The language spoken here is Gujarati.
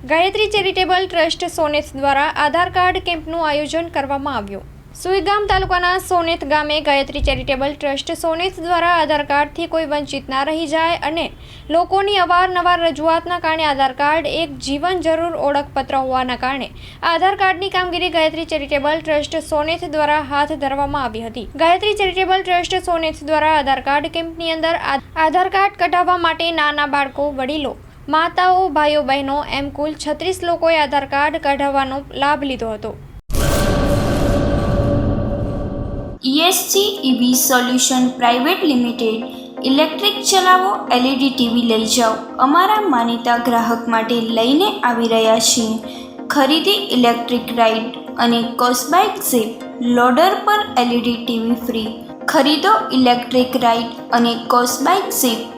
ગાયત્રી ચેરિટેબલ ટ્રસ્ટ સોનેત દ્વારા આધાર કાર્ડ કેમ્પનું આયોજન કરવામાં આવ્યું. સુઈગામ તાલુકાના સોનેત ગામે ગાયત્રી ચેરિટેબલ ટ્રસ્ટ સોનેત દ્વારા આધાર કાર્ડથી કોઈ વંચિત ના રહી જાય અને લોકોની અવારનવાર રજૂઆતના કારણે આધાર કાર્ડ એક જીવન જરૂર ઓળખપત્ર હોવાના કારણે આધાર કાર્ડની કામગીરી ગાયત્રી ચેરિટેબલ ટ્રસ્ટ સોનેત દ્વારા હાથ ધરવામાં આવી હતી. ગાયત્રી ચેરિટેબલ ટ્રસ્ટ સોનેત દ્વારા આધાર કાર્ડ કેમ્પની અંદર આધાર કાર્ડ કઢાવવા માટે નાના બાળકો, વડીલો માતાઓ, ભાઈઓ, બહેનો એમ કુલ છત્રીસ લોકોએ આધાર કાર્ડ કઢાવવાનો લાભ લીધો હતો. ESC EV solution private limited electric ચલાવો એલઈડી ટીવી લઈ જાઓ. અમારા માનીતા ગ્રાહક માટે લઈને આવી રહ્યા છીએ. ખરીદી ઇલેક્ટ્રિક રાઇડ અને કોસ્બાઇક ઝીપ લોડર પર એલઈડી ટીવી ફ્રી. ખરીદો ઇલેક્ટ્રિક રાઇડ અને કોસ્બાઇક ઝીપ